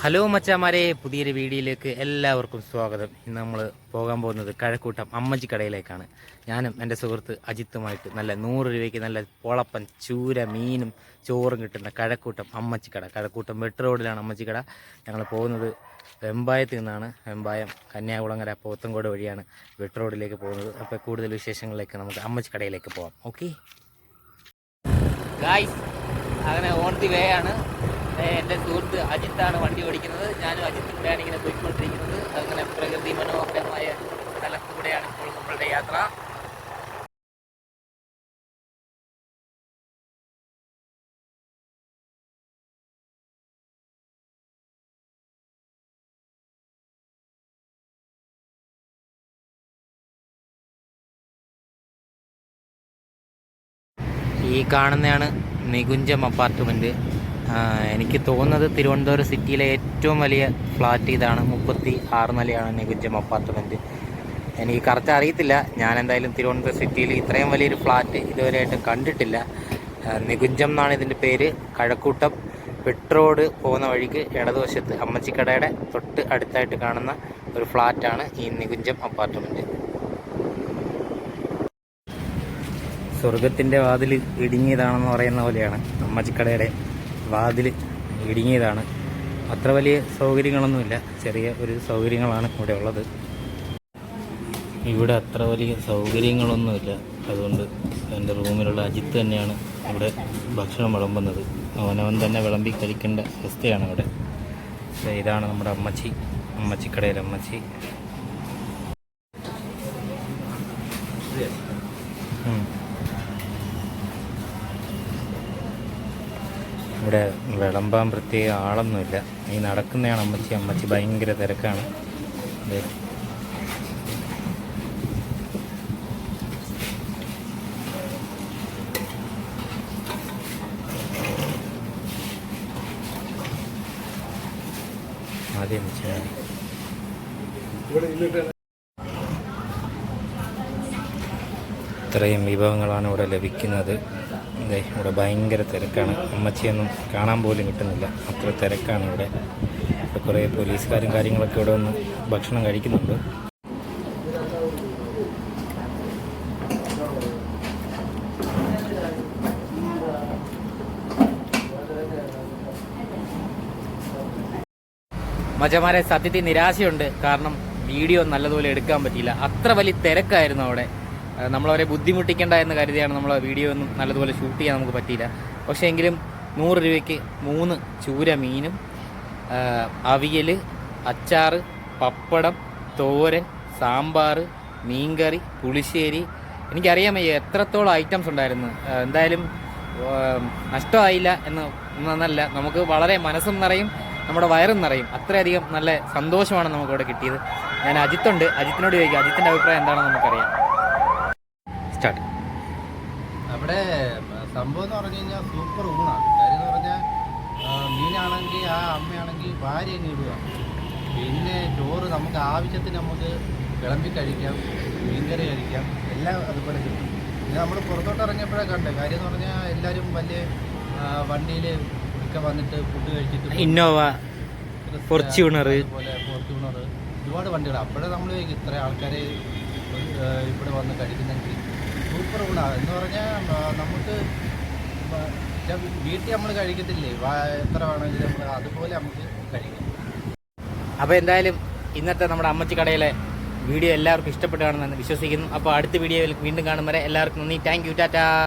Hello മച്ചാമാരെ പുതിയൊരു വീഡിയോയിലേക്ക് എല്ലാവർക്കും സ്വാഗതം. ഇന്ന് നമ്മൾ പോകാൻ പോകുന്നത് കഴക്കൂട്ടം അമ്മച്ചി കടയിലേക്കാണ്. ഞാനും എന്റെ സുഹൃത്ത് അജിത്തുമായിട്ട് നല്ല നൂറ് രൂപയ്ക്ക് നല്ല പൊളപ്പൻ ചൂര മീനും ചോറും കിട്ടുന്ന കഴക്കൂട്ടം അമ്മച്ചി കട. കഴക്കൂട്ടം വെട്ട് റോഡിലാണ് അമ്മച്ചി കട. ഞങ്ങൾ പോകുന്നത് വെമ്പായത്ത് നിന്നാണ്. വെമ്പായം കന്യാകുളങ്ങര പോത്തങ്കോട് വഴിയാണ് വെട്ട് റോഡിലേക്ക് പോകുന്നത്. അപ്പോൾ കൂടുതൽ വിശേഷങ്ങളിലേക്ക് നമുക്ക് അമ്മച്ചി കടയിലേക്ക് പോകാം ഓക്കെ? അങ്ങനെ ഓൺ ദി വേ ആണ്. എന്റെ സുഹൃത്ത് അജിത്താണ് വണ്ടി ഓടിക്കുന്നത്. ഞാനും അജിത്തും കൂടെയാണ് ഇങ്ങനെ പോയിക്കൊണ്ടിരിക്കുന്നത്. അങ്ങനെ പ്രകൃതി മനോഹരമായ സ്ഥലത്തൂടെയാണ് ഇപ്പോൾ നമ്മളുടെ യാത്ര. ഈ കാണുന്നതാണ് നികുഞ്ചം അപ്പാർട്ട്മെന്റ് എനിക്ക് തോന്നുന്നത് തിരുവനന്തപുരം സിറ്റിയിലെ ഏറ്റവും വലിയ ഫ്ലാറ്റ് ഇതാണ്. മുപ്പത്തി ആറ് നിലയാണ് നികുഞ്ചം അപ്പാർട്ട്മെന്റ് എനിക്ക് കറക്റ്റ് അറിയത്തില്ല. ഞാൻ എന്തായാലും തിരുവനന്തപുരം സിറ്റിയിൽ ഇത്രയും വലിയൊരു ഫ്ലാറ്റ് ഇതുവരെയായിട്ടും കണ്ടിട്ടില്ല. നികുഞ്ചം എന്നാണ് ഇതിന്റെ പേര്. കഴക്കൂട്ടം പെട്രോഡ് പോകുന്ന വഴിക്ക് ഇടതുവശത്ത് അമ്മച്ചിക്കടയുടെ തൊട്ട് അടുത്തായിട്ട് കാണുന്ന ഒരു ഫ്ലാറ്റാണ് ഈ നികുഞ്ചം അപ്പാർട്ട്മെന്റ് സ്വർഗത്തിന്റെ വാതിൽ ഇടുങ്ങിയതാണെന്ന് പറയുന്ന പോലെയാണ് അമ്മച്ചിക്കടയുടെ വാതിൽ ഇടുങ്ങിയതാണ്. അത്ര വലിയ സൗകര്യങ്ങളൊന്നുമില്ല. ചെറിയ ഒരു സൗകര്യങ്ങളാണ് ഇവിടെ ഉള്ളത്. ഇവിടെ അത്ര വലിയ സൗകര്യങ്ങളൊന്നുമില്ല. അതുകൊണ്ട് എന്റെ റൂമിലുള്ള അജിത്ത് തന്നെയാണ് ഇവിടെ ഭക്ഷണം വിളമ്പുന്നത്. അവനവൻ തന്നെ വിളമ്പി കഴിക്കേണ്ട അവസ്ഥയാണ് ഇവിടെ. ഇതാണ് നമ്മുടെ അമ്മച്ചി. അമ്മച്ചിക്കടയിൽ അമ്മച്ചി. ഇവിടെ വിളമ്പാൻ പ്രത്യേക ആളൊന്നുമില്ല. ഈ നടക്കുന്നതാണ് അമ്മച്ചി. അമ്മച്ചി ഭയങ്കര തിരക്കാണ്. ആദ്യം അമ്മച്ചി. ഇത്രയും വിഭവങ്ങളാണ് ഇവിടെ ലഭിക്കുന്നത്. ഇവിടെ ഭയങ്കര തിരക്കാണ്. അമ്മച്ചിയൊന്നും കാണാൻ പോലും കിട്ടുന്നില്ല. അത്ര തിരക്കാണ് ഇവിടെ. ഇവിടെ കുറേ പോലീസുകാരും കാര്യങ്ങളൊക്കെ ഇവിടെ വന്ന് ഭക്ഷണം കഴിക്കുന്നുണ്ട്. മച്ചമാരെ സത്യത്തിൽ നിരാശയുണ്ട്. കാരണം വീഡിയോ നല്ലതുപോലെ എടുക്കാൻ പറ്റിയില്ല. അത്ര വലിയ തിരക്കായിരുന്നു അവിടെ. നമ്മളവരെ ബുദ്ധിമുട്ടിക്കേണ്ട എന്ന് കരുതിയാണ് നമ്മൾ വീഡിയോ ഒന്നും നല്ലതുപോലെ ഷൂട്ട് ചെയ്യാൻ നമുക്ക് പറ്റിയില്ല. പക്ഷേ എങ്കിലും നൂറ് രൂപയ്ക്ക് മൂന്ന് ചൂര മീനും അവിയൽ അച്ചാറ് പപ്പടം തോരൻ സാമ്പാർ മീൻകറി പുളിശ്ശേരി. എനിക്കറിയാൻ വയ്യ എത്രത്തോളം ഐറ്റംസ് ഉണ്ടായിരുന്നു. എന്തായാലും നഷ്ടമായില്ല എന്ന് എന്നല്ല നമുക്ക് വളരെ മനസ്സും നിറയും നമ്മുടെ വയറും നിറയും. അത്രയധികം നല്ല സന്തോഷമാണ് നമുക്കിവിടെ കിട്ടിയത്. ഞാൻ അജിത്തുണ്ട്. അജിത്തിനോട് ചോദിക്കാം. അജിത്തിന്റെ അഭിപ്രായം എന്താണെന്ന് നമുക്കറിയാം. സ്റ്റാർട്ട് അവിടെ സംഭവം എന്ന് പറഞ്ഞു കഴിഞ്ഞാൽ സൂപ്പർ ഊണാണ് കാര്യം എന്ന് പറഞ്ഞാൽ മീനാണെങ്കിൽ ആ അമ്മയാണെങ്കിൽ ഭാര്യ ഇടുക പിന്നെ ചോറ് നമുക്ക് ആവശ്യത്തിന് നമുക്ക് വിളമ്പി കഴിക്കാം മീൻകറി കഴിക്കാം എല്ലാം അതുപോലെ കിട്ടും. പിന്നെ നമ്മൾ പുറത്തോട്ട് ഇറങ്ങിയപ്പോഴേ കണ്ടേ കാര്യം എന്ന് പറഞ്ഞാൽ എല്ലാവരും വലിയ വണ്ടിയിൽ ഒക്കെ വന്നിട്ട് ഫുഡ് കഴിച്ചിട്ട് ഇന്നോവ ഫോർച്യൂണർ. അതുപോലെ ഫോർച്യൂണർ ഒരുപാട് വണ്ടികൾ അപ്പോഴേ നമ്മൾ ഇത്ര ആൾക്കാരെ ആ, ഇവിടെ വന്ന് കഴിക്കുന്നെങ്കിൽ സൂപ്പർ ഊണാണ് എന്ന് പറഞ്ഞാൽ നമുക്ക് വീട്ടിൽ നമ്മൾ കഴിക്കത്തില്ലേ? എത്ര വേണമെങ്കിലും നമ്മൾ അതുപോലെ നമുക്ക് കഴിക്കാം. അപ്പോൾ എന്തായാലും ഇന്നത്തെ നമ്മുടെ അമ്മച്ചി കടയിലെ വീഡിയോ എല്ലാവർക്കും ഇഷ്ടപ്പെട്ടു കാണുമെന്ന് വിശ്വസിക്കുന്നു. അപ്പോൾ അടുത്ത വീഡിയോയിൽ വീണ്ടും കാണും വരെ എല്ലാവർക്കും നന്ദി. Thank you Tata